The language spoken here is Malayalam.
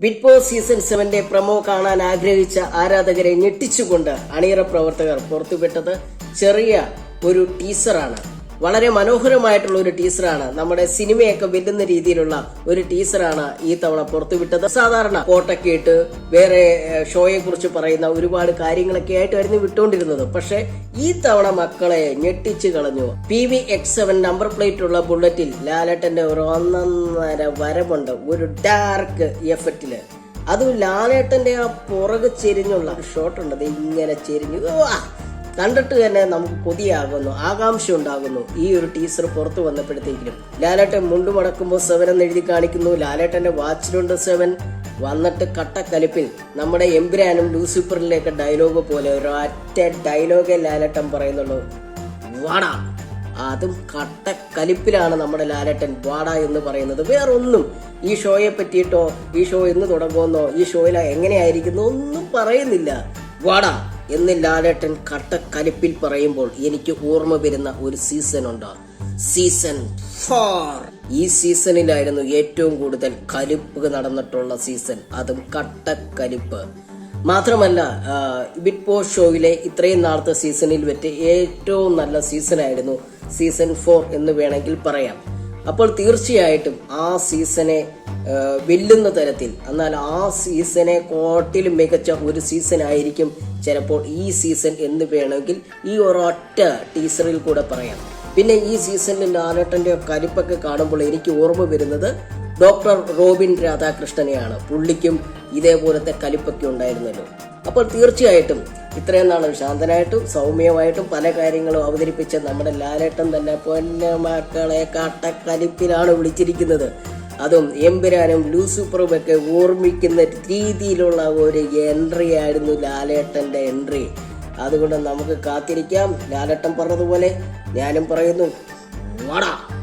ബിഗ് ബോസ് സീസൺ സെവന്റെ പ്രമോ കാണാൻ ആഗ്രഹിച്ച ആരാധകരെ ഞെട്ടിച്ചുകൊണ്ട് അണിയറ പ്രവർത്തകർ പുറത്തുവിട്ടത് ചെറിയ ഒരു ടീസറാണ് വളരെ മനോഹരമായിട്ടുള്ള ഒരു ടീസറാണ്. നമ്മുടെ സിനിമയൊക്കെ വെല്ലുന്ന രീതിയിലുള്ള ഒരു ടീസറാണ് ഈ തവണ പുറത്തുവിട്ടത്. സാധാരണ കോട്ടൊക്കെ ഇട്ട് വേറെ ഷോയെ കുറിച്ച് പറയുന്ന ഒരുപാട് കാര്യങ്ങളൊക്കെ ആയിട്ടായിരുന്നു വിട്ടുകൊണ്ടിരുന്നത്. പക്ഷെ ഈ തവണ മക്കളെ ഞെട്ടിച്ചു കളഞ്ഞു. P V X seven number plate ഉള്ള ബുള്ളറ്റിൽ ലാലേട്ടന്റെ ഒരു ഒന്നര വരവുണ്ട്. ഒരു ഡാർക്ക് എഫക്റ്റിൽ അതും ലാലേട്ടന്റെ ആ പുറകെ ചെരിഞ്ഞുള്ള ഷോട്ട് ഉണ്ട് ദേ ഇങ്ങനെ ചെരിഞ്ഞു! കണ്ടിട്ട് തന്നെ നമുക്ക് കൊതിയാകുന്നു ആകാംക്ഷ ഉണ്ടാകുന്നു ഈ ഒരു ടീസർ പുറത്തു വന്നപ്പോഴത്തേക്കും ലാലേട്ടൻ മുണ്ടു മടക്കുമ്പോൾ സെവൻ എന്ന് എഴുതി കാണിക്കുന്നു. ലാലേട്ടന്റെ വാച്ചിലുണ്ട് സെവൻ വന്നിട്ട് കട്ടക്കലിപ്പിൽ നമ്മുടെ എംബ്രാനും ലൂസിഫറിലേക്ക് ഡയലോഗ് പോലെ ഒരു ഒരൊറ്റ ഡയലോഗേ ലാലേട്ടൻ പറയുന്നുള്ളൂ. വാടാ അതും കട്ടക്കലിപ്പിലാണ് നമ്മുടെ ലാലേട്ടൻ വാട എന്ന് പറയുന്നത്. വേറൊന്നും ഈ ഷോയെ പറ്റിയിട്ടോ ഈ ഷോ എന്ന് തുടങ്ങുമെന്നോ ഈ ഷോയിൽ എങ്ങനെയായിരിക്കുന്നോ ഒന്നും പറയുന്നില്ല. വാടാ എന്ന് ലാലേട്ടൻ കട്ടക്കലിപ്പിൽ പറയുമ്പോൾ എനിക്ക് ഓർമ്മ വരുന്ന ഒരു സീസൺ ഉണ്ട്. സീസൺ ഫോർ ഈ സീസണിലായിരുന്നു ഏറ്റവും കൂടുതൽ കലിപ്പ് നടന്നിട്ടുള്ള സീസൺ അതും കട്ടക്കലിപ്പ് മാത്രമല്ല ബിഗ് ബോസ് ഷോയിലെ ഇത്രയും നാളത്തെ സീസണിൽ വെച്ച് ഏറ്റവും നല്ല സീസൺ ആയിരുന്നു സീസൺ ഫോർ എന്ന് വേണമെങ്കിൽ പറയാം. അപ്പോൾ തീർച്ചയായിട്ടും ആ സീസണെ വെല്ലുന്ന തരത്തിൽ എന്നാൽ ആ സീസണെ കോട്ടിലും മികച്ച ഒരു സീസൺ ആയിരിക്കും ചിലപ്പോൾ ഈ സീസൺ എന്ന് വേണമെങ്കിൽ ഈ ഒരൊറ്റ ടീസറിൽ കൂടെ പറയാം. പിന്നെ ഈ സീസണിൽ ലാലേട്ടന്റെ കരിപ്പൊക്കെ കാണുമ്പോൾ എനിക്ക് ഓർമ്മ വരുന്നത് ഡോക്ടർ റോബിൻ രാധാകൃഷ്ണനെയാണ്. പുള്ളിക്കും ഇതേപോലത്തെ കലിപ്പൊക്കെ ഉണ്ടായിരുന്നല്ലോ. അപ്പോൾ തീർച്ചയായിട്ടും ഇത്രയും നാളും ശാന്തനായിട്ടും സൗമ്യമായിട്ടും പല കാര്യങ്ങളും അവതരിപ്പിച്ച നമ്മുടെ ലാലേട്ടൻ തന്നെ പൊന്നമാക്കളെ കാട്ടക്കലിപ്പിലാണ് വിളിച്ചിരിക്കുന്നത്. അതും എമ്പുരാനും ലൂസിഫറും ഒക്കെ ഓർമ്മിക്കുന്ന രീതിയിലുള്ള ഒരു എൻട്രി ആയിരുന്നു ലാലേട്ടന്റെ എൻട്രി അതുകൊണ്ട് നമുക്ക് കാത്തിരിക്കാം. ലാലേട്ടൻ പറഞ്ഞതുപോലെ ഞാനും പറയുന്നു. വാടാ.